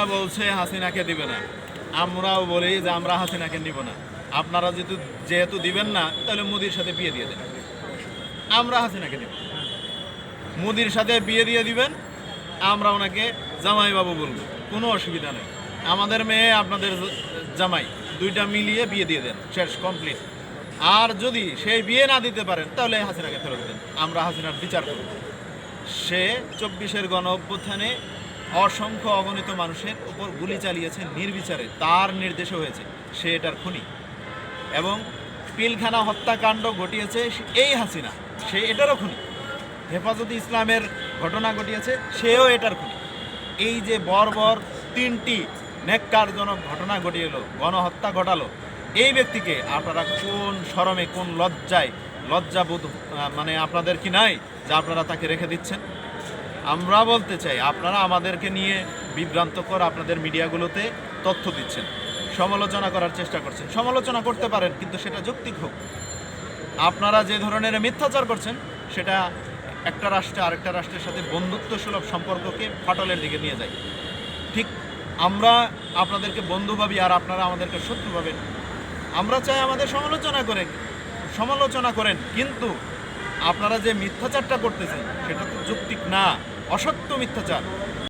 বলছে, হাসিনাকে দিবে না। আমরাও বলি যে আমরা হাসিনাকে নিব না। আপনারা যেহেতু যেহেতু দিবেন না, তাহলে মোদির সাথে বিয়ে দিয়ে দেন। আমরা হাসিনাকে নিব মোদির সাথে বিয়ে দিয়ে দিবেন, আমরা ওনাকে জামাইবাবু বলব। কোনো অসুবিধা নেই। আমাদের মেয়ে, আপনাদের জামাই, দুইটা মিলিয়ে বিয়ে দিয়ে দেন। শেষ কমপ্লিট আর যদি সেই বিয়ে না দিতে পারেন, তাহলে হাসিনাকে ফেরত দেন। আমরা হাসিনার বিচার করব। সে চব্বিশের গণ অভ্যুত্থানে অসংখ্য অগণিত মানুষের উপর গুলি চালিয়েছে নির্বিচারে, তার নির্দেশে হয়েছে, সে এটার খুনি। এবং পিলখানা হত্যাকাণ্ড ঘটিয়েছে এই হাসিনা, সে এটারও খুনি। হেফাজতে ইসলামের ঘটনা ঘটিয়েছে, সেও এটার খুনি। এই যে বর্বর তিনটি নেককারজনক ঘটনা ঘটিয়েলো গণহত্যা ঘটালো, এই ব্যক্তিকে আপনারা কোন শরমে, কোন লজ্জায়, লজ্জাবোধ মানে আপনাদের কি নাই, যে আপনারা তাকে রেখে দিচ্ছেন? আমরা বলতে চাই, আপনারা আমাদেরকে নিয়ে বিভ্রান্তকর আপনাদের মিডিয়াগুলোতে তথ্য দিচ্ছেন, সমালোচনা করার চেষ্টা করছেন। সমালোচনা করতে পারেন, কিন্তু সেটা যৌক্তিক হোক। আপনারা যে ধরনের মিথ্যাচার করছেন, সেটা একটা রাষ্ট্রে আরেকটা রাষ্ট্রের সাথে বন্ধুত্ব সুলভ সম্পর্ককে ফাটলের দিকে নিয়ে যায়। ঠিক আমরা আপনাদেরকে বন্ধু ভাবি আর আপনারা আমাদেরকে শত্রু ভাবেন। আমরা চাই আমাদের সমালোচনা করে সমালোচনা করেন, কিন্তু আপনারা যে মিথ্যাচারটা করতেছেন, সেটা তো যৌক্তিক না। অসত্য মিথ্যাচার।